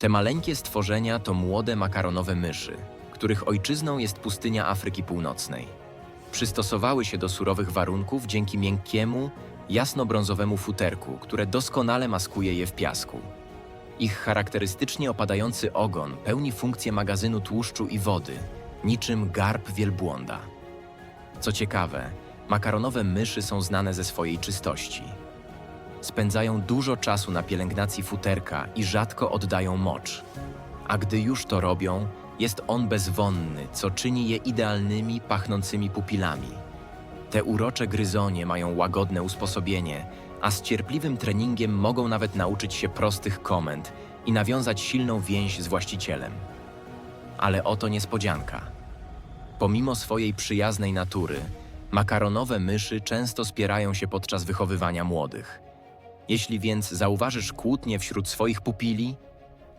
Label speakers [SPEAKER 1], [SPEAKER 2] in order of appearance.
[SPEAKER 1] Te maleńkie stworzenia to młode makaronowe myszy, których ojczyzną jest pustynia Afryki Północnej. Przystosowały się do surowych warunków dzięki miękkiemu, jasno-brązowemu futerku, które doskonale maskuje je w piasku. Ich charakterystycznie opadający ogon pełni funkcję magazynu tłuszczu i wody, niczym garb wielbłąda. Co ciekawe, makaronowe myszy są znane ze swojej czystości. Spędzają dużo czasu na pielęgnacji futerka i rzadko oddają mocz. A gdy już to robią, jest on bezwonny, co czyni je idealnymi, pachnącymi pupilami. Te urocze gryzonie mają łagodne usposobienie, a z cierpliwym treningiem mogą nawet nauczyć się prostych komend i nawiązać silną więź z właścicielem. Ale oto niespodzianka. Pomimo swojej przyjaznej natury, makaronowe myszy często spierają się podczas wychowywania młodych. Jeśli więc zauważysz kłótnie wśród swoich pupili,